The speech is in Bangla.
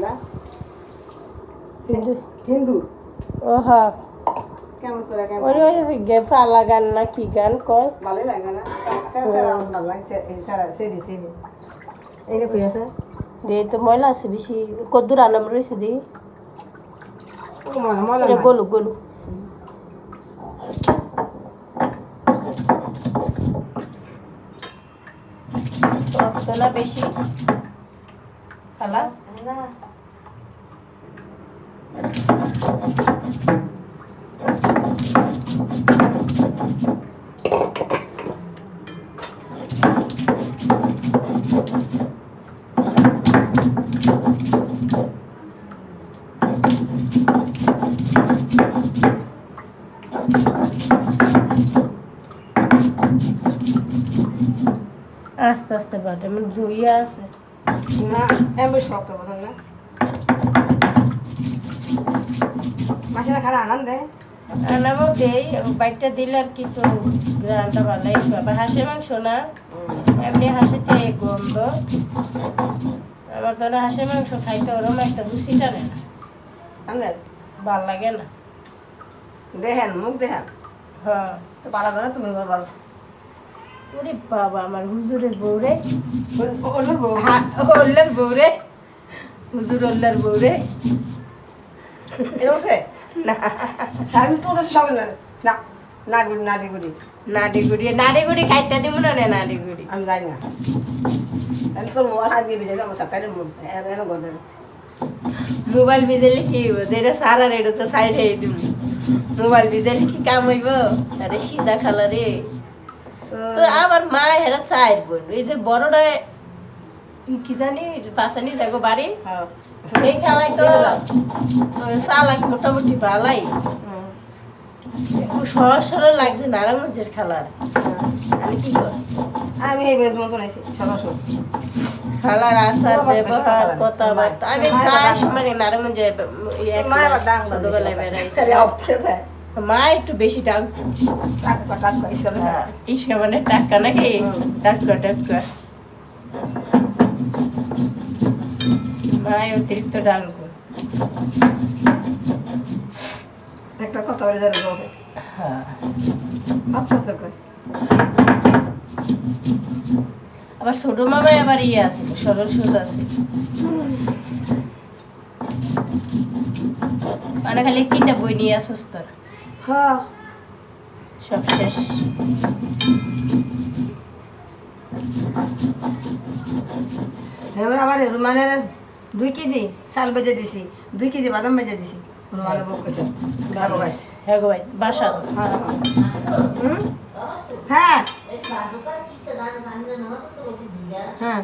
লেহেঙ্গা কিন্তু হিন্দু ও হ্যাঁ কেমন করে কেমন ওই ওই গে ফালা গান না কি গান কয় ভালোই লাগে না স্যার স্যার আমার ভালো লাগে স্যার সেরি সেরি এই যে কই আছে দে তো ময়লা আছে বেশি কদ্দুর আনাম রয়েছে দি ও মনে মনে এটা গলু গলু তো না বেশি খালা আস্তে আস্তে বাটে মানে জুইয়া আছে না এমন শক্ত কথা না মাসিরা আনন্দ দেই বাইকটা দিলে আর কি ভালোই হাঁসের মাংস না? এমনি হাঁসেতে গন্ধ। ওরা হাঁসের মাংস খাইতে ওরম একটা রুচি টানে না। ভালো লাগে না। দেখেন মুখ দেখেন। হ্যাঁ। তো ভালো করে তুমি ওরে বাবা আমার হুজুরের বউরে বউ। ওল্লার বউরে। হুজুর ওল্লার বউরে। বলছে না। আমি তো ওটা সব না না না গুড়ি না গুড়ি নাড়ি গুড়ি নাড়ি গুড়ি খাইতে দিব না রে নাড়ি গুড়ি আমি যাই না। আমি তোর মোবাইল হাত দিয়ে বেজে যাব সাথে এনে গড়ে মোবাইল বিজেলে কি হইব? যেটা সারা রেডো তো সাইড হয়ে দিব। মোবাইল বিজেলে কি কাম হইব? আরে সিধা খালা রে। তো আমার মা হেরা সাইড বোন। এই যে বড়টা কি জানি পাশানি যাগো বাড়ি। হ্যাঁ। এই খেলায় তো সালাক মোটামুটি ভালাই। সহজ সরল লাগছে নারায়ণগঞ্জের খেলার। আমি কি করি আমি এই বেদ মতন আছি সকাল সকাল। খেলার আচার ব্যবহার কথাবার্তা। আমি প্রায় সময় নারায়ণগঞ্জে মা ছোটবেলায় বেড়াইছি। একটু বেশি ডাক টাকা টাকা ইসকে মানে টাকা নাকি? টাকা টাকা। মায় অতিরিক্ত ডাক একটা কথা বলে যাবে বাবা হ্যাঁ। আবার ছোট মামাই আবার ইয়ে আছে সরল সুদ আছে। মানে খালি তিনটা বই নিয়ে আসস তোর। হ্যাঁ। সব শেষ। এবার আমার রুমানের দুই কেজি চাল বেজে দিছি দুই কেজি বাদাম বেজে দিছি। রুমানের বউ ভালো হ্যাঁ ভাই বাসা হ্যাঁ। হ্যাঁ। হ্যাঁ হ্যাঁ